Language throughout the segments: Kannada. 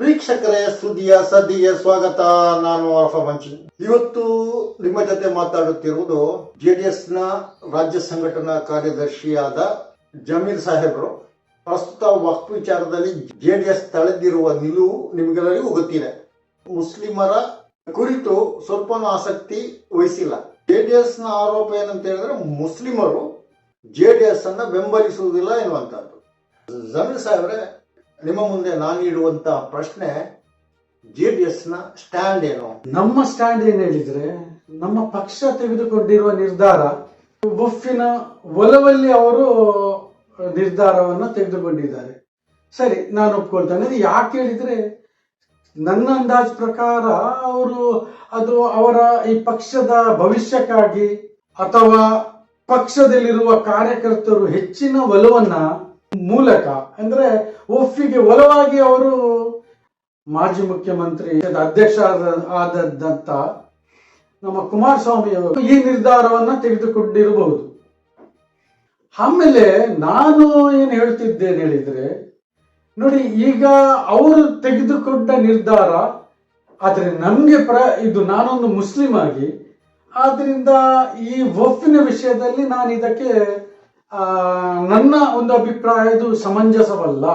ವೀಕ್ಷಕರೇ, ಸುದ್ದಿಯ ಸದ್ಯ ಸ್ವಾಗತ. ನಾನು ಅರ್ಫ ಮಂಚಿ ಇವತ್ತು ನಿಮ್ಮ ಜೊತೆ ಮಾತಾಡುತ್ತಿರುವುದು ಜೆಡಿಎಸ್ನ ರಾಜ್ಯ ಸಂಘಟನಾ ಕಾರ್ಯದರ್ಶಿಯಾದ ಜಮೀರ್ ಸಾಹೇಬರು. ಪ್ರಸ್ತುತ ವಕ್ಫ್ ವಿಚಾರದಲ್ಲಿ ಜೆಡಿಎಸ್ ತಳೆದಿರುವ ನಿಲುವು ನಿಮಗೆಲ್ಲರಿಗೂ ಗೊತ್ತಿದೆ. ಮುಸ್ಲಿಮರ ಕುರಿತು ಸ್ವಲ್ಪನೂ ಆಸಕ್ತಿ ವಹಿಸಿಲ್ಲ. ಜೆಡಿಎಸ್ನ ಆರೋಪ ಏನಂತ ಹೇಳಿದ್ರೆ ಮುಸ್ಲಿಮರು ಜೆಡಿಎಸ್ ಅನ್ನ ಬೆಂಬಲಿಸುವುದಿಲ್ಲ ಎನ್ನುವಂಥದ್ದು. ಜಮೀರ್ ಸಾಹೇಬ್ರೆ ನಿಮ್ಮ ಮುಂದೆ ನಾನು ಇಡುವಂತ ಪ್ರಶ್ನೆ ಜೆ ಡಿ ಎಸ್ನ ಸ್ಟ್ಯಾಂಡ್ ಏನು? ನಮ್ಮ ಸ್ಟ್ಯಾಂಡ್ ಏನ್ ಹೇಳಿದ್ರೆ, ನಮ್ಮ ಪಕ್ಷ ತೆಗೆದುಕೊಂಡಿರುವ ನಿರ್ಧಾರ ಬುಫಿನ ಒಲವಲ್ಲಿ ಅವರು ನಿರ್ಧಾರವನ್ನು ತೆಗೆದುಕೊಂಡಿದ್ದಾರೆ. ಸರಿ, ನಾನು ಒಪ್ಕೊಳ್ತೇನೆ. ಅದು ಯಾಕೆ ಹೇಳಿದ್ರೆ, ನನ್ನ ಅಂದಾಜ್ ಪ್ರಕಾರ ಅವರು ಅದು ಅವರ ಈ ಪಕ್ಷದ ಭವಿಷ್ಯಕ್ಕಾಗಿ ಅಥವಾ ಪಕ್ಷದಲ್ಲಿರುವ ಕಾರ್ಯಕರ್ತರು ಹೆಚ್ಚಿನ ಒಲವನ್ನ ಮೂಲಕ, ಅಂದ್ರೆ ಒಪ್ಪಿಗೆ ಒಲವಾಗಿ ಅವರು ಮಾಜಿ ಮುಖ್ಯಮಂತ್ರಿ ಅಧ್ಯಕ್ಷ ಆದ- ಆದದ್ದಂತ ನಮ್ಮ ಕುಮಾರಸ್ವಾಮಿ ಅವರು ಈ ನಿರ್ಧಾರವನ್ನ ತೆಗೆದುಕೊಂಡಿರಬಹುದು. ಆಮೇಲೆ ನಾನು ಏನು ಹೇಳ್ತಿದ್ದೇನೆ ಹೇಳಿದ್ರೆ, ನೋಡಿ, ಈಗ ಅವರು ತೆಗೆದುಕೊಂಡ ನಿರ್ಧಾರ, ಆದ್ರೆ ನಮ್ಗೆ ಪ್ರ, ಇದು ನಾನೊಂದು ಮುಸ್ಲಿಂ ಆಗಿ, ಆದ್ರಿಂದ ಈ ಒಪ್ಪಿನ ವಿಷಯದಲ್ಲಿ ನಾನು ಇದಕ್ಕೆ ನನ್ನ ಒಂದು ಅಭಿಪ್ರಾಯ ಇದು ಸಮಂಜಸವಲ್ಲ.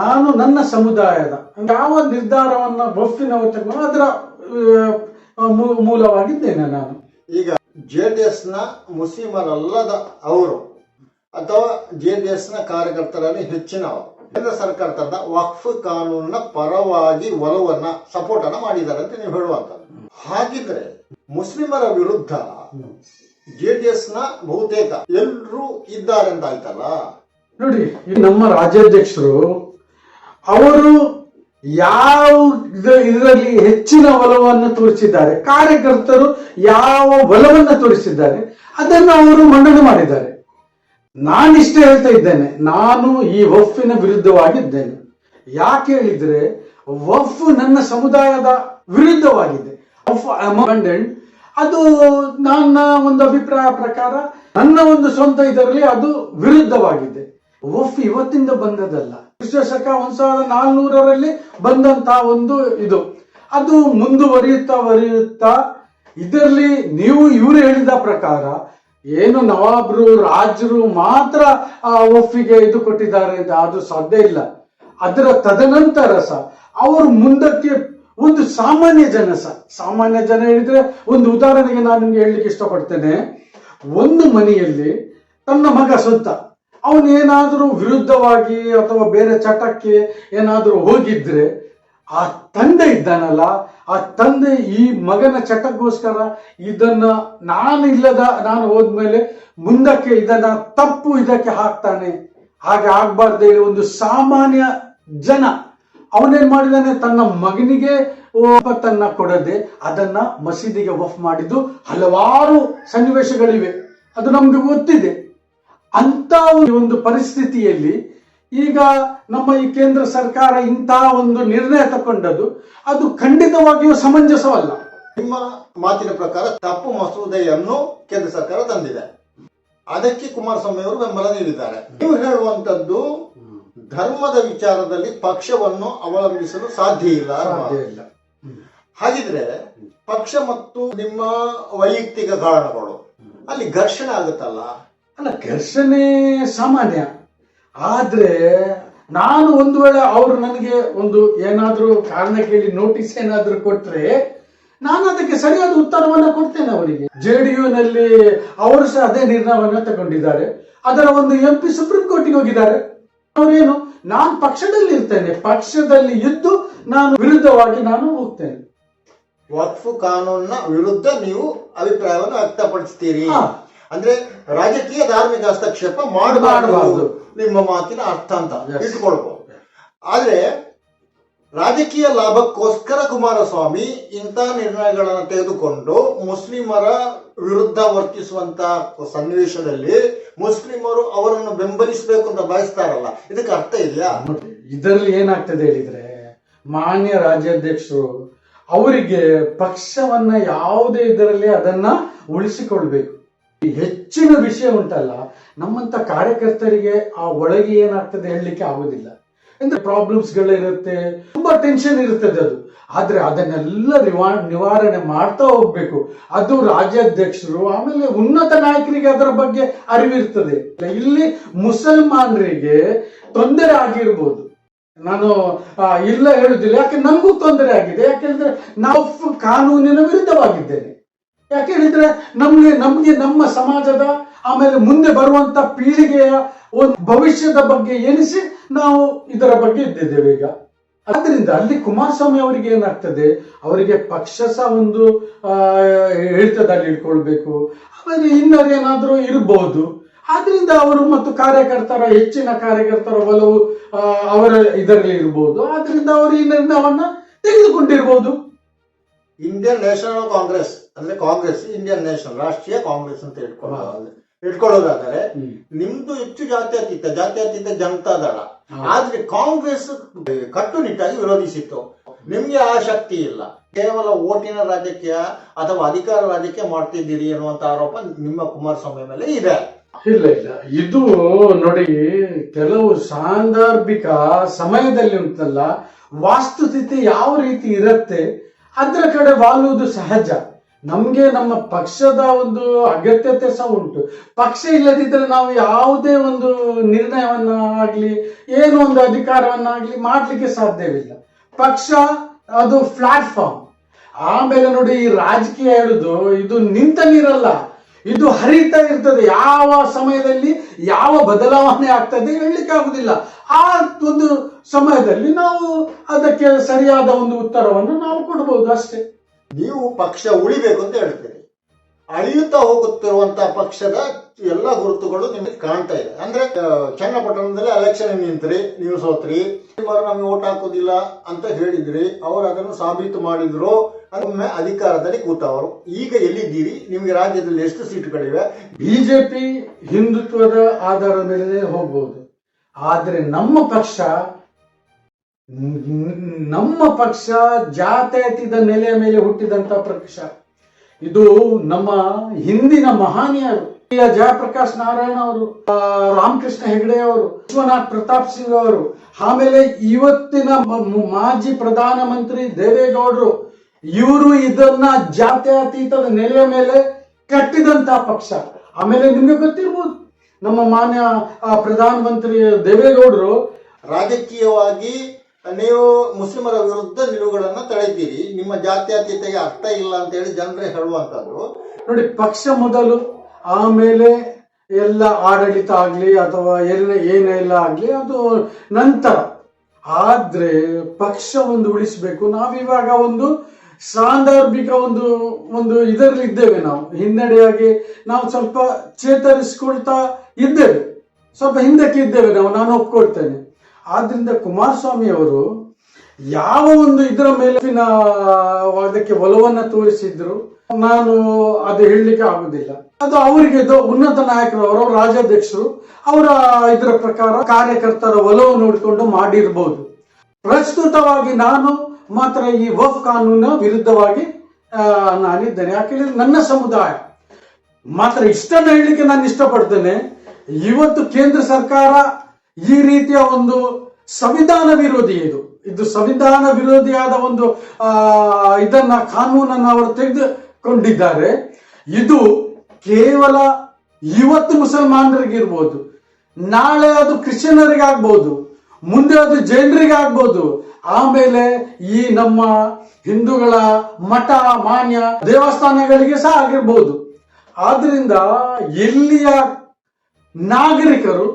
ನಾನು ನನ್ನ ಸಮುದಾಯದ, ಯಾವ ನಿರ್ಧಾರವನ್ನ ವಫಿನವರು ತಗೊಂಡು ಅದರ ಮೂಲವಾಗಿದ್ದೇನೆ ನಾನು. ಈಗ ಜೆ ಡಿ ಎಸ್ನ ಮುಸ್ಲಿಮರಲ್ಲದ ಅವರು ಅಥವಾ ಜೆ ಡಿ ಎಸ್ನ ಕಾರ್ಯಕರ್ತರಲ್ಲಿ ಹೆಚ್ಚಿನವರು, ಕೇಂದ್ರ ಸರ್ಕಾರ ತಂದ ವಕ್ಫ್ ಕಾನೂನಿನ ಪರವಾಗಿ ಒಲವನ್ನ ಸಪೋರ್ಟ್ ಅನ್ನ ಮಾಡಿದ್ದಾರೆ ಅಂತ ನೀವು ಹೇಳುವಂತ ಹಾಗಿದ್ರೆ ಮುಸ್ಲಿಮರ ವಿರುದ್ಧ ಜೆ ಡಿ ಎಸ್ನ ಬಹುತೇಕ. ಎಲ್ಲರೂ ಇದ್ದಾರೆ ಅಂತ ಆಯ್ತಲ್ಲ? ನೋಡಿ ನಮ್ಮ ರಾಜ್ಯಾಧ್ಯಕ್ಷರು, ಅವರು ಯಾವ ಇದ- ಇದರಲ್ಲಿ ಹೆಚ್ಚಿನ ಒಲವನ್ನು ತೋರಿಸಿದ್ದಾರೆ. ಕಾರ್ಯಕರ್ತರು ಯಾವ ಒಲವನ್ನು ತೋರಿಸಿದ್ದಾರೆ, ಅದನ್ನು ಅವರು ಮಂಡನೆ ಮಾಡಿದ್ದಾರೆ. ನಾನಿಷ್ಟೇ ಹೇಳ್ತಾ ಇದ್ದೇನೆ, ನಾನು ಈ ವಫಿನ ವಿರುದ್ಧವಾಗಿದ್ದೇನೆ. ಯಾಕೆ ಹೇಳಿದ್ರೆ ವಫ್ ನನ್ನ ಸಮುದಾಯದ ವಿರುದ್ಧವಾಗಿದೆ. ವಫ್ ಅಮಂಡೆಂಟ್ ಅದು ನನ್ನ ಒಂದು ಅಭಿಪ್ರಾಯ ಪ್ರಕಾರ, ನನ್ನ ಒಂದು ಸ್ವಂತ ಇದರಲ್ಲಿ ಅದು ವಿರುದ್ಧವಾಗಿದೆ. ಒಫ್ ಇವತ್ತಿಂದ ಬಂದದಲ್ಲ ಕ್ರಿಸ್ತಶಕ ಒಂದ್ ಸಾವಿರದ ನಾಲ್ನೂರರಲ್ಲಿ ಬಂದಂತ ಒಂದು ಇದು. ಅದು ಮುಂದುವರಿಯುತ್ತಾ ವರಿಯುತ್ತಾ, ಇದರಲ್ಲಿ ನೀವು ಇವರು ಹೇಳಿದ ಪ್ರಕಾರ, ಏನು ನವಾಬ್ರು, ರಾಜರು ಮಾತ್ರ ಆ ಒಫಿಗೆ ಇದು ಕೊಟ್ಟಿದ್ದಾರೆ ಅಂತ ಅದು ಸಾಧ್ಯ ಇಲ್ಲ. ಅದರ ತದನಂತರ ಸಹ, ಅವರು ಮುಂದಕ್ಕೆ ಒಂದು ಸಾಮಾನ್ಯ ಜನ ಸಾಮಾನ್ಯ ಜನ ಹೇಳಿದ್ರೆ ಒಂದು ಉದಾಹರಣೆಗೆ ನಾನು ನಿಮ್ಗೆ ಹೇಳಲಿಕ್ಕೆ ಇಷ್ಟಪಡ್ತೇನೆ. ಒಂದು ಮನೆಯಲ್ಲಿ ತನ್ನ ಮಗ ಸ್ವಂತ ಅವನು ಏನಾದರೂ ವಿರುದ್ಧವಾಗಿ ಅಥವಾ ಬೇರೆ ಚಟಕ್ಕೆ ಏನಾದರೂ ಹೋಗಿದ್ರೆ ಆ ತಂದೆ ಇದ್ದಾನಲ್ಲ, ಆ ತಂದೆ ಈ ಮಗನ ಚಟಕ್ಕೋಸ್ಕರ ಇದನ್ನ ನಾನು ಇಲ್ಲದ, ನಾನು ಹೋದ್ಮೇಲೆ ಮುಂದಕ್ಕೆ ಇದನ್ನ ತಪ್ಪು ಇದಕ್ಕೆ ಹಾಕ್ತಾನೆ. ಹಾಗೆ ಆಗ್ಬಾರ್ದು ಒಂದು ಸಾಮಾನ್ಯ ಜನ ಅವನೇನ್ ಮಾಡಿದಾನೆ ತನ್ನ ಮಗನಿಗೆ ಒಬ್ಬತ್ತನ್ನ ಕೊಡದೆ ಅದನ್ನ ಮಸೀದಿಗೆ ವಫ್ ಮಾಡಿದ್ದು ಹಲವಾರು ಸನ್ನಿವೇಶಗಳಿವೆ. ಅದು ನಮ್ಗೆ ಗೊತ್ತಿದೆ. ಅಂತ ಒಂದು ಪರಿಸ್ಥಿತಿಯಲ್ಲಿ ಈಗ ನಮ್ಮ ಈ ಕೇಂದ್ರ ಸರ್ಕಾರ ಇಂತಹ ಒಂದು ನಿರ್ಣಯ ತಕೊಂಡದ್ದು ಅದು ಖಂಡಿತವಾಗಿಯೂ ಸಮಂಜಸವಲ್ಲ. ನಿಮ್ಮ ಮಾತಿನ ಪ್ರಕಾರ ತಪ್ಪು ಮಸೂದೆಯನ್ನು ಕೇಂದ್ರ ಸರ್ಕಾರ ತಂದಿದೆ. ಅದಕ್ಕೆ ಕುಮಾರಸ್ವಾಮಿ ಅವರು ಬೆಂಬಲ ನೀಡಿದ್ದಾರೆ. ನೀವು ಹೇಳುವಂತದ್ದು ಧರ್ಮದ ವಿಚಾರದಲ್ಲಿ ಪಕ್ಷವನ್ನು ಅವಲಂಬಿಸಲು ಸಾಧ್ಯ ಇಲ್ಲ ಸಾಧ್ಯ ಇಲ್ಲ. ಹಾಗಿದ್ರೆ ಪಕ್ಷ ಮತ್ತು ನಿಮ್ಮ ವೈಯಕ್ತಿಕ ಕಾರಣಗಳು ಅಲ್ಲಿ ಘರ್ಷಣೆ ಆಗುತ್ತಲ್ಲ? ಅಲ್ಲ ಘರ್ಷಣೆ ಸಾಮಾನ್ಯ. ಆದ್ರೆ ನಾನು ಒಂದು ವೇಳೆ ಅವರು ನನಗೆ ಒಂದು ಏನಾದ್ರೂ ಕಾರಣ ಕೇಳಿ ನೋಟಿಸ್ ಏನಾದ್ರೂ ಕೊಟ್ರೆ ನಾನು ಅದಕ್ಕೆ ಸರಿಯಾದ ಉತ್ತರವನ್ನ ಕೊಡ್ತೇನೆ ಅವರಿಗೆ. ಜೆ ಡಿ ನಲ್ಲಿ ಅವರು ಸಹ ಅದೇ ನಿರ್ಣಯವನ್ನ ತಗೊಂಡಿದ್ದಾರೆ. ಅದರ ಒಂದು ಎಂ ಪಿ ಸುಪ್ರೀಂ ಕೋರ್ಟಿಗೆ ಹೋಗಿದ್ದಾರೆ. ಅವರೇನು ನಾನು ಪಕ್ಷದಲ್ಲಿ ಇರ್ತೇನೆ ಪಕ್ಷದಲ್ಲಿ ಇದ್ದು ನಾನು ವಿರುದ್ಧವಾಗಿ ನಾನು ಹೋಗ್ತೇನೆ ವಕ್ಫು ಕಾನೂನಿನ ವಿರುದ್ಧ ನೀವು ಅಭಿಪ್ರಾಯವನ್ನು ವ್ಯಕ್ತಪಡಿಸ್ತೀರಿ ಹಾ. ಅಂದ್ರೆ ರಾಜಕೀಯ ಧಾರ್ಮಿಕ ಹಸ್ತಕ್ಷೇಪ ಮಾಡಬಾರ್ದು. ಮಾಡಬಾರದು ನಿಮ್ಮ ಮಾತಿನ ಅರ್ಥ ಅಂತ Yes. ಇಟ್ಕೊಳ್ಬಹುದು ಆದ್ರೆ ರಾಜಕೀಯ ಲಾಭಕ್ಕೋಸ್ಕರ ಕುಮಾರಸ್ವಾಮಿ ಇಂತಹ ನಿರ್ಣಯಗಳನ್ನು ತೆಗೆದುಕೊಂಡು ಮುಸ್ಲಿಮರ ವಿರುದ್ಧ ವರ್ತಿಸುವಂತ ಸನ್ನಿವೇಶದಲ್ಲಿ ಮುಸ್ಲಿಮರು ಅವರನ್ನು ಬೆಂಬಲಿಸಬೇಕು ಅಂತ ಬಯಸ್ತಾರಲ್ಲ, ಇದಕ್ಕೆ ಅರ್ಥ ಇದೆಯಾ? ಇದರಲ್ಲಿ ಏನಾಗ್ತದೆ ಹೇಳಿದ್ರೆ, ಮಾನ್ಯ ರಾಜ್ಯಾಧ್ಯಕ್ಷರು ಅವರಿಗೆ ಪಕ್ಷವನ್ನ ಯಾವುದೇ ಇದರಲ್ಲಿ ಅದನ್ನ ಉಳಿಸಿಕೊಳ್ಬೇಕು. ಹೆಚ್ಚಿನ ವಿಷಯ ಉಂಟಲ್ಲ, ನಮ್ಮಂತ ಕಾರ್ಯಕರ್ತರಿಗೆ ಆ ಒಳಗೆ ಏನಾಗ್ತದೆ ಹೇಳಲಿಕ್ಕೆ ಆಗುದಿಲ್ಲ. ಅಂದ್ರೆ ಪ್ರಾಬ್ಲಮ್ಸ್ ಗಳಿರುತ್ತೆ. ತುಂಬಾ ಟೆನ್ಷನ್ ಇರ್ತದೆ ಅದು. ಆದ್ರೆ ಅದನ್ನೆಲ್ಲ ನಿವಾ, ನಿವಾರಣೆ ಮಾಡ್ತಾ ಹೋಗ್ಬೇಕು. ಅದು ರಾಜ್ಯಾಧ್ಯಕ್ಷರು, ಆಮೇಲೆ ಉನ್ನತ ನಾಯಕರಿಗೆ ಅದರ ಬಗ್ಗೆ ಅರಿವಿರ್ತದೆ. ಇಲ್ಲಿ ಮುಸಲ್ಮಾನರಿಗೆ ತೊಂದರೆ ಆಗಿರ್ಬೋದು. ನಾನು ಇಲ್ಲ ಹೇಳುದಿಲ್ಲ. ಯಾಕೆ? ನನಗೂ ತೊಂದರೆ ಆಗಿದೆ. ಯಾಕೆಂದ್ರೆ ನಾವು ಕಾನೂನಿನ ವಿರುದ್ಧವಾಗಿದ್ದೇನೆ. ಯಾಕೆ ಹೇಳಿದ್ರೆ ನಮ್ಗೆ ನಮ್ಗೆ ನಮ್ಮ ಸಮಾಜದ ಆಮೇಲೆ ಮುಂದೆ ಬರುವಂತ ಪೀಳಿಗೆಯ ಒಂದು ಭವಿಷ್ಯದ ಬಗ್ಗೆ ಎನಿಸಿ ನಾವು ಇದರ ಬಗ್ಗೆ ಇದ್ದಿದ್ದೇವೆ ಈಗ. ಆದ್ರಿಂದ ಅಲ್ಲಿ ಕುಮಾರಸ್ವಾಮಿ ಅವರಿಗೆ ಏನಾಗ್ತದೆ? ಅವರಿಗೆ ಪಕ್ಷ ಸಹ ಒಂದು ಹೇಳ್ತದಲ್ಲಿ ಇಟ್ಕೊಳ್ಬೇಕು. ಆಮೇಲೆ ಇನ್ನರ್ ಏನಾದ್ರೂ ಇರಬಹುದು ಆದ್ರಿಂದ ಅವರು ಮತ್ತು ಕಾರ್ಯಕರ್ತರ, ಹೆಚ್ಚಿನ ಕಾರ್ಯಕರ್ತರ ಒಲವು ಅವರ ಇದರಲ್ಲಿ ಇರಬಹುದು ಆದ್ರಿಂದ ಅವರು ಈ ನಿರ್ಣಯವನ್ನ ತೆಗೆದುಕೊಂಡಿರಬಹುದು ಇಂಡಿಯನ್ ನ್ಯಾಷನಲ್ ಕಾಂಗ್ರೆಸ್ ಅಂದ್ರೆ ಕಾಂಗ್ರೆಸ್ ಇಂಡಿಯನ್ ನ್ಯಾಷನಲ್ ರಾಷ್ಟ್ರೀಯ ಕಾಂಗ್ರೆಸ್ ಅಂತ ಇಟ್ಕೊಳ್ಳೋದು ಇಟ್ಕೊಳ್ಳೋದಾದರೆ ನಿಮ್ದು ಹೆಚ್ಚು ಜಾತ್ಯತೀತ ಜಾತ್ಯತೀತ ಜನತಾ ದಳ. ಆದ್ರೆ ಕಾಂಗ್ರೆಸ್ ಕಟ್ಟುನಿಟ್ಟಾಗಿ ವಿರೋಧಿಸಿತ್ತು. ನಿಮ್ಗೆ ಆ ಶಕ್ತಿ ಇಲ್ಲ. ಕೇವಲ ಓಟಿನ ರಾಜಕೀಯ ಅಥವಾ ಅಧಿಕಾರ ರಾಜಕೀಯ ಮಾಡ್ತಿದ್ದೀರಿ ಅನ್ನುವಂತ ಆರೋಪ ನಿಮ್ಮ ಕುಮಾರಸ್ವಾಮಿ ಮೇಲೆ ಇದೆ. ಇಲ್ಲ ಇಲ್ಲ. ಇದು ನೋಡಿ ಕೆಲವು ಸಾಂದರ್ಭಿಕ ಸಮಯದಲ್ಲಿ ಉಂಟಲ್ಲ ವಾಸ್ತುಸ್ಥಿತಿ ಯಾವ ರೀತಿ ಇರುತ್ತೆ ಅದರ ಕಡೆ ವಾಲುವುದು ಸಹಜ. ನಮ್ಗೆ ನಮ್ಮ ಪಕ್ಷದ ಒಂದು ಅಗತ್ಯತೆ ಸಹ ಉಂಟು. ಪಕ್ಷ ಇಲ್ಲದಿದ್ದರೆ ನಾವು ಯಾವುದೇ ಒಂದು ನಿರ್ಣಯವನ್ನ ಆಗ್ಲಿ ಏನೋ ಒಂದು ಅಧಿಕಾರವನ್ನಾಗ್ಲಿ ಮಾಡ್ಲಿಕ್ಕೆ ಸಾಧ್ಯವಿಲ್ಲ. ಪಕ್ಷ ಅದು ಪ್ಲಾಟ್ಫಾರ್ಮ್ ಆಮೇಲೆ ನೋಡಿ ಈ ರಾಜಕೀಯ ಹೇಳುದು, ಇದು ನಿಂತ ನೀರಲ್ಲ, ಇದು ಹರಿತಾ ಇರ್ತದೆ. ಯಾವ ಸಮಯದಲ್ಲಿ ಯಾವ ಬದಲಾವಣೆ ಆಗ್ತದೆ ಹೇಳಲಿಕ್ಕೆ ಆಗುದಿಲ್ಲ. ಆ ಒಂದು ಸಮಯದಲ್ಲಿ ನಾವು ಅದಕ್ಕೆ ಸರಿಯಾದ ಒಂದು ಉತ್ತರವನ್ನು ನಾವು ಕೊಡಬಹುದು ಅಷ್ಟೇ. ನೀವು ಪಕ್ಷ ಉಳಿಬೇಕು ಅಂತ ಹೇಳ್ತೀರಿ. ಅಳಿಯುತ್ತಾ ಹೋಗುತ್ತಿರುವಂತಹ ಪಕ್ಷದ ಎಲ್ಲ ಗುರುತುಗಳು ನಿಮಗೆ ಕಾಣ್ತಾ ಇದೆ. ಅಂದ್ರೆ ಚನ್ನಪಟ್ಟಣದಲ್ಲಿ ಎಲೆಕ್ಷನ್ ನಿಂತ್ರಿ, ನೀವು ಸೋತ್ರಿ ನಮಗೆ ಓಟ್ ಹಾಕೋದಿಲ್ಲ ಅಂತ ಹೇಳಿದ್ರಿ, ಅವರು ಅದನ್ನು ಸಾಬೀತು ಮಾಡಿದ್ರು, ಒಮ್ಮೆ ಅಧಿಕಾರದಲ್ಲಿ ಕೂತವರು. ಈಗ ಎಲ್ಲಿದ್ದೀರಿ? ನಿಮಗೆ ರಾಜ್ಯದಲ್ಲಿ ಎಷ್ಟು ಸೀಟುಗಳಿವೆ? ಬಿಜೆಪಿ ಹಿಂದುತ್ವದ ಆಧಾರದ ಮೇಲೆ ಹೋಗ್ಬೋದು. ಆದ್ರೆ ನಮ್ಮ ಪಕ್ಷ ನಮ್ಮ ಪಕ್ಷ ಜಾತ್ಯತೀತ ನೆಲೆಯ ಮೇಲೆ ಹುಟ್ಟಿದಂತ ಪಕ್ಷ ಇದು ನಮ್ಮ ಹಿಂದಿನ ಮಹಾನೀಯರು. ಜಯಪ್ರಕಾಶ್ ನಾರಾಯಣ ಅವರು ರಾಮಕೃಷ್ಣ ಹೆಗಡೆ ಅವರು, ವಿಶ್ವನಾಥ್ ಪ್ರತಾಪ್ ಸಿಂಗ್ ಅವರು, ಆಮೇಲೆ ಇವತ್ತಿನ ಮಾಜಿ ಪ್ರಧಾನ ಮಂತ್ರಿ ದೇವೇಗೌಡರು, ಇವರು ಇದನ್ನ ಜಾತ್ಯತೀತದ ನೆಲೆಯ ಮೇಲೆ ಕಟ್ಟಿದಂತ ಪಕ್ಷ. ಆಮೇಲೆ ನಿಮ್ಗೆ ಗೊತ್ತಿರ್ಬೋದು, ನಮ್ಮ ಮಾನ್ಯ ಪ್ರಧಾನ ಮಂತ್ರಿ ದೇವೇಗೌಡರು ರಾಜಕೀಯವಾಗಿ ನೀವು ಮುಸ್ಲಿಮರ ವಿರುದ್ಧ ನಿಲುವುಗಳನ್ನ ತಳೆದಿರಿ ನಿಮ್ಮ ಜಾತ್ಯತೀತೆಗೆ ಅರ್ಥ ಇಲ್ಲ ಅಂತ ಹೇಳಿ ಜನರೇ ಹೇಳುವಂತದ್ದು ನೋಡಿ, ಪಕ್ಷ ಮೊದಲು ಆಮೇಲೆ ಎಲ್ಲ ಆಡಳಿತ ಆಗ್ಲಿ ಅಥವಾ ಏನೇ ಏನೆಲ್ಲ ಆಗ್ಲಿ ಅದು ನಂತರ. ಆದ್ರೆ ಪಕ್ಷ ಒಂದು ಉಳಿಸ್ಬೇಕು. ನಾವಿವಾಗ ಒಂದು ಸಾಂದರ್ಭಿಕ ಒಂದು ಒಂದು ಇದರಲ್ಲಿ ಇದ್ದೇವೆ ನಾವು. ಹಿನ್ನಡೆಯಾಗಿ ನಾವು ಸ್ವಲ್ಪ ಚೇತರಿಸಿಕೊಳ್ತಾ ಇದ್ದೇವೆ. ಸ್ವಲ್ಪ ಹಿಂದಕ್ಕೆ ಇದ್ದೇವೆ ನಾವು. ನಾನು ಒಪ್ಕೊಳ್ತೇನೆ. ಆದ್ರಿಂದ ಕುಮಾರಸ್ವಾಮಿ ಅವರು ಯಾವ ಒಂದು ಇದರ ಮೇಲಿನ ಅದಕ್ಕೆ ಒಲವನ್ನ ತೋರಿಸಿದ್ರು, ನಾನು ಅದು ಹೇಳಲಿಕ್ಕೆ ಆಗುದಿಲ್ಲ. ಅದು ಅವರಿಗೆ ಉನ್ನತ ನಾಯಕರು ಅವರು ರಾಜ್ಯಾಧ್ಯಕ್ಷರು, ಅವರ ಇದರ ಪ್ರಕಾರ ಕಾರ್ಯಕರ್ತರ ಒಲವು ನೋಡಿಕೊಂಡು ಮಾಡಿರಬಹುದು ಪ್ರಸ್ತುತವಾಗಿ ನಾನು ಮಾತ್ರ ಈ ವಫ್ ಕಾನೂನ ವಿರುದ್ಧವಾಗಿ ನಾನಿದ್ದೇನೆ. ಯಾಕೆಂದ್ರೆ ನನ್ನ ಸಮುದಾಯ, ಮಾತ್ರ ಇಷ್ಟನ್ನ ಹೇಳಲಿಕ್ಕೆ ನಾನು ಇಷ್ಟಪಡ್ತೇನೆ. ಇವತ್ತು ಕೇಂದ್ರ ಸರ್ಕಾರ ಈ ರೀತಿಯ ಒಂದು ಸಂವಿಧಾನ ವಿರೋಧಿ ಇದು. ಇದು ಸಂವಿಧಾನ ವಿರೋಧಿಯಾದ ಒಂದು ಇದನ್ನ ಕಾನೂನನ್ನು ಅವರು ತೆಗೆದುಕೊಂಡಿದ್ದಾರೆ. ಇದು ಕೇವಲ ಇವತ್ತು ಮುಸಲ್ಮಾನರಿಗಿರ್ಬೋದು, ನಾಳೆ ಅದು ಕ್ರಿಶ್ಚಿಯನರಿಗೆ ಆಗ್ಬೋದು ಮುಂದೆ ಅದು ಜೈನರಿಗೆ ಆಗ್ಬೋದು ಆಮೇಲೆ ಈ ನಮ್ಮ ಹಿಂದೂಗಳ ಮಠ, ಮಾನ್ಯ ದೇವಸ್ಥಾನಗಳಿಗೆ ಸಹ ಆಗಿರ್ಬೋದು. ಆದ್ರಿಂದ ಎಲ್ಲಿಯ ನಾಗರಿಕರು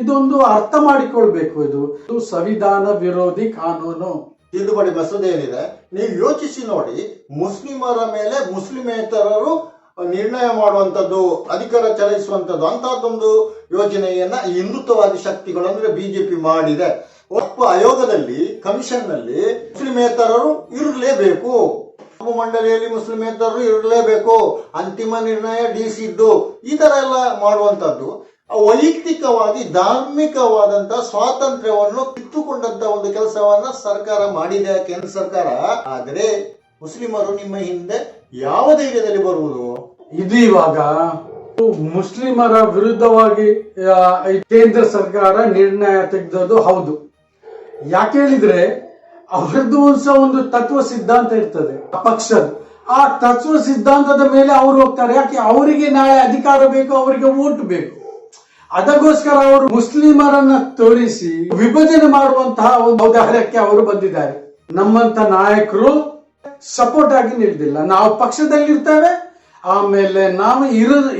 ಇದೊಂದು ಅರ್ಥ ಮಾಡಿಕೊಳ್ಬೇಕು ಇದು. ಸಂವಿಧಾನ ವಿರೋಧಿ ಕಾನೂನು. ತಿದ್ದುಪಡಿ ಮಸೂದೆ ಏನಿದೆ? ನೀವು ಯೋಚಿಸಿ ನೋಡಿ, ಮುಸ್ಲಿಮರ ಮೇಲೆ ಮುಸ್ಲಿಮೇತರರು ನಿರ್ಣಯ ಮಾಡುವಂತದ್ದು ಅಧಿಕಾರ ಚಲಾಯಿಸುವಂತದ್ದು ಅಂತಹದ್ದೊಂದು ಯೋಜನೆಯನ್ನ ಹಿಂದುತ್ವವಾದಿ ಶಕ್ತಿಗಳು ಅಂದ್ರೆ ಬಿಜೆಪಿ ಮಾಡಿದೆ. ಒಪ್ಪ ಆಯೋಗದಲ್ಲಿ ಕಮಿಷನ್ನಲ್ಲಿ ಮುಸ್ಲಿಮೇತರರು ಇರಲೇಬೇಕು. ಮಂಡಳಿಯಲ್ಲಿ ಮುಸ್ಲಿಮೇತರರು ಇರಲೇಬೇಕು. ಅಂತಿಮ ನಿರ್ಣಯ ಡಿ ಸಿ ಇದ್ದು ಈ ತರ ಎಲ್ಲ ಮಾಡುವಂತದ್ದು ವೈಯಕ್ತಿಕವಾಗಿ ಧಾರ್ಮಿಕವಾದಂತಹ ಸ್ವಾತಂತ್ರ್ಯವನ್ನು ಕಿತ್ತುಕೊಂಡಂತ ಒಂದು ಕೆಲಸವನ್ನ ಸರ್ಕಾರ ಮಾಡಿದೆ ಕೇಂದ್ರ ಸರ್ಕಾರ. ಆದರೆ ಮುಸ್ಲಿಮರು ನಿಮ್ಮ ಹಿಂದೆ ಯಾವ ಧೈರ್ಯದಲ್ಲಿ ಬರುವುದು? ಇದು ಇವಾಗ ಮುಸ್ಲಿಮರ ವಿರುದ್ಧವಾಗಿ ಕೇಂದ್ರ ಸರ್ಕಾರ ನಿರ್ಣಯ ತೆಗೆದದ್ದು ಹೌದು. ಯಾಕೆ ಹೇಳಿದ್ರೆ ಅವರದ್ದು ಸಹ ಒಂದು ತತ್ವ ಸಿದ್ಧಾಂತ ಇರ್ತದೆ. ಆ ಪಕ್ಷದ ಆ ತತ್ವ ಸಿದ್ಧಾಂತದ ಮೇಲೆ ಅವರು ಹೋಗ್ತಾರೆ. ಯಾಕೆ? ಅವರಿಗೆ ನಾಳೆ ಅಧಿಕಾರ ಬೇಕು, ಅವರಿಗೆ ಓಟ್ ಬೇಕು. ಅದಕ್ಕೋಸ್ಕರ ಅವರು ಮುಸ್ಲಿಮರನ್ನ ತೋರಿಸಿ ವಿಭಜನೆ ಮಾಡುವಂತಹ ಒಂದು ಔದಾರ್ಯಕ್ಕೆ ಅವರು ಬಂದಿದ್ದಾರೆ. ನಮ್ಮಂತ ನಾಯಕರು ಸಪೋರ್ಟ್ ಆಗಿ ನೀಡಿದಿಲ್ಲ. ನಾವು ಪಕ್ಷದಲ್ಲಿರ್ತೇವೆ, ಆಮೇಲೆ ನಾವು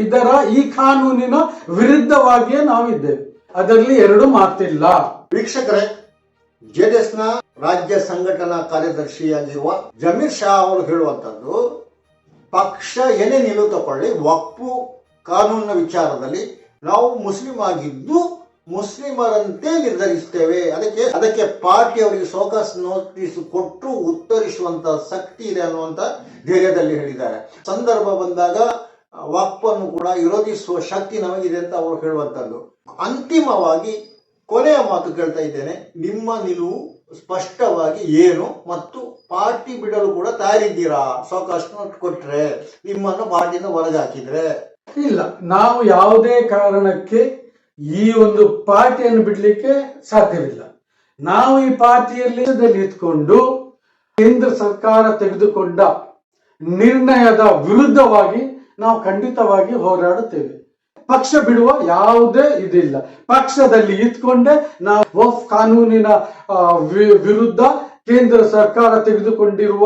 ಇದರ ಈ ಕಾನೂನಿನ ವಿರುದ್ಧವಾಗಿಯೇ ನಾವಿದ್ದೇವೆ ಅದರಲ್ಲಿ ಎರಡು ಮಾತಿಲ್ಲ. ವೀಕ್ಷಕರೇ ಜೆಡಿಎಸ್ನ ರಾಜ್ಯ ಸಂಘಟನಾ ಕಾರ್ಯದರ್ಶಿಯಾಗಿರುವ ಜಮೀರ್ ಶಾ ಅವರು ಹೇಳುವಂತದ್ದು ಪಕ್ಷ ಏನೇ ನಿಲುವು ತಗೊಳ್ಳಿ ವಕ್ಫು ಕಾನೂನಿನ ವಿಚಾರದಲ್ಲಿ ನಾವು ಮುಸ್ಲಿಂ ಆಗಿದ್ದು ಮುಸ್ಲಿಮರಂತೆ ನಿರ್ಧರಿಸ್ತೇವೆ ಅದಕ್ಕೆ ಅದಕ್ಕೆ ಪಾರ್ಟಿ ಅವರಿಗೆ ಸೋಕಸ್ ನೋಟಿಸ್ ಕೊಟ್ಟು ಉತ್ತರಿಸುವಂತ ಶಕ್ತಿ ಇದೆ ಅನ್ನುವಂತ ಧೈರ್ಯದಲ್ಲಿ ಹೇಳಿದ್ದಾರೆ. ಸಂದರ್ಭ ಬಂದಾಗ ವಾಕ್ಪನ್ನು ಕೂಡ ವಿರೋಧಿಸುವ ಶಕ್ತಿ ನಮಗಿದೆ ಅಂತ ಅವರು ಹೇಳುವಂತದ್ದು. ಅಂತಿಮವಾಗಿ ಕೊನೆಯ ಮಾತು ಕೇಳ್ತಾ ಇದ್ದೇನೆ. ನಿಮ್ಮ ನಿಲುವು ಸ್ಪಷ್ಟವಾಗಿ ಏನು ಮತ್ತು ಪಾರ್ಟಿ ಬಿಡಲು ಕೂಡ ತಯಾರಿದ್ದೀರಾ? ಸಾಕಷ್ಟು ಕೊಟ್ರೆ ನಿಮ್ಮನ್ನು ಪಾರ್ಟಿಯಿಂದ ಹೊರಗೆ ಹಾಕಿದ್ರೆ ಇಲ್ಲ, ನಾವು ಯಾವುದೇ ಕಾರಣಕ್ಕೆ ಈ ಒಂದು ಪಾರ್ಟಿಯನ್ನು ಬಿಡ್ಲಿಕ್ಕೆ ಸಾಧ್ಯವಿಲ್ಲ. ನಾವು ಈ ಪಾರ್ಟಿಯಲ್ಲಿ ನಿಂತ್ಕೊಂಡು ಕೇಂದ್ರ ಸರ್ಕಾರ ತೆಗೆದುಕೊಂಡ ನಿರ್ಣಯದ ವಿರುದ್ಧವಾಗಿ ನಾವು ಖಂಡಿತವಾಗಿ ಹೋರಾಡುತ್ತೇವೆ. ಪಕ್ಷ ಬಿಡುವ ಯಾವುದೇ ಇದಿಲ್ಲ. ಪಕ್ಷದಲ್ಲಿ ಇದ್ಕೊಂಡೆ ನಾವು ವಫ್ ಕಾನೂನಿನ ವಿರುದ್ಧ ಕೇಂದ್ರ ಸರ್ಕಾರ ತೆಗೆದುಕೊಂಡಿರುವ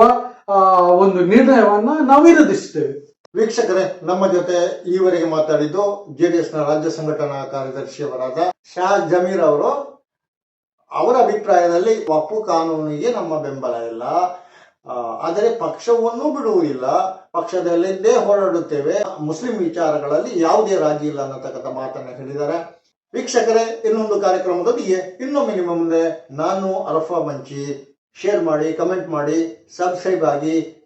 ಒಂದು ನಿರ್ಣಯವನ್ನ ನಾವು ವಿರೋಧಿಸ್ತೇವೆ ವೀಕ್ಷಕರೇ, ನಮ್ಮ ಜೊತೆ ಈವರೆಗೆ ಮಾತಾಡಿದ್ದು ಜೆಡಿಎಸ್ನ ರಾಜ್ಯ ಸಂಘಟನಾ ಕಾರ್ಯದರ್ಶಿಯವರಾದ ಶಾ ಜಮೀರ್ ಅವರು. ಅವರ ಅಭಿಪ್ರಾಯದಲ್ಲಿ ವಪ್ಪು ಕಾನೂನಿಗೆ ನಮ್ಮ ಬೆಂಬಲ ಇಲ್ಲ. ಆದರೆ ಪಕ್ಷವನ್ನು ಬಿಡುವುದಿಲ್ಲ. ಪಕ್ಷದಲ್ಲಿದ್ದೇ ಹೋರಾಡುತ್ತೇವೆ. ಮುಸ್ಲಿಂ ವಿಚಾರಗಳಲ್ಲಿ ಯಾವುದೇ ರಾಜಿ ಇಲ್ಲ ಅನ್ನತಕ್ಕಂಥ ಮಾತನ್ನ ಹೇಳಿದ್ದಾರೆ. ವೀಕ್ಷಕರೇ, ಇನ್ನೊಂದು ಕಾರ್ಯಕ್ರಮದೊಂದಿಗೆ ಇನ್ನೊಮ್ಮೆ ನಿಮ್ಮ ಮುಂದೆ ನಾನು ಅರಫಾ ಮಂಚಿ. ಶೇರ್ ಮಾಡಿ ಕಮೆಂಟ್ ಮಾಡಿ ಸಬ್ಸ್ಕ್ರೈಬ್ ಆಗಿ.